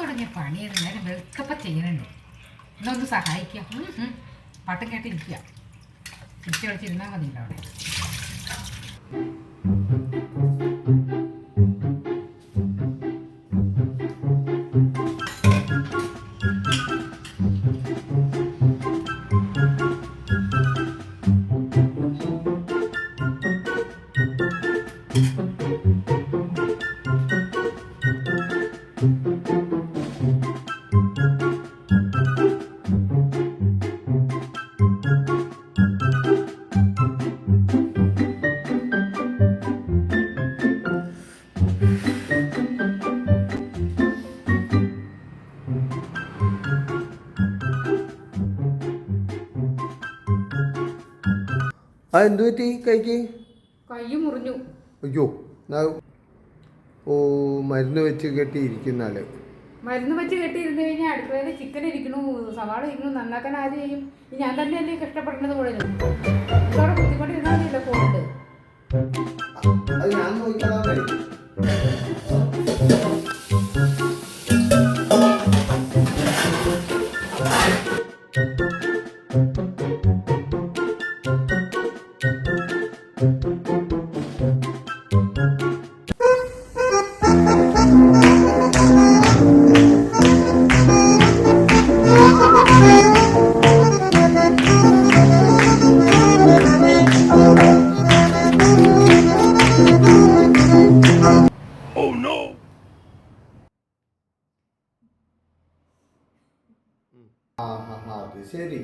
തുടങ്ങിയ പണിയത് നേരം വെളുക്കപ്പ ചെയ്യുന്നുണ്ട് എന്നൊന്ന് സഹായിക്കാം. ഉം, ഉം. പാട്ടും കേട്ടിരിക്കുക. തിരിച്ചു കളിച്ചിരുന്നാൽ മതിയല്ലോ അവിടെ ആ എന്തു പറ്റി കൈക്ക്? കൈ മുറിഞ്ഞു. അയ്യോ ഓ മരുന്ന് വെച്ച് കെട്ടിയിരിക്കുന്നാൽ മരുന്ന് വെച്ച് കെട്ടിയിരുന്നു കഴിഞ്ഞാൽ അടുക്കളയിൽ ചിക്കൻ ഇരിക്കണു സവാള ഇരിക്കണു നന്നാക്കാൻ ആര് ചെയ്യും? ഞാൻ തന്നെയല്ലേ കഷ്ടപ്പെടുന്നത് മുഴുവനും ഇതോടെ ബുദ്ധിമുട്ടിരുന്നാൽ ഫോണിട്ട് അത് ഞാൻ കഴിക്കും ആഹഹ അത് ശരി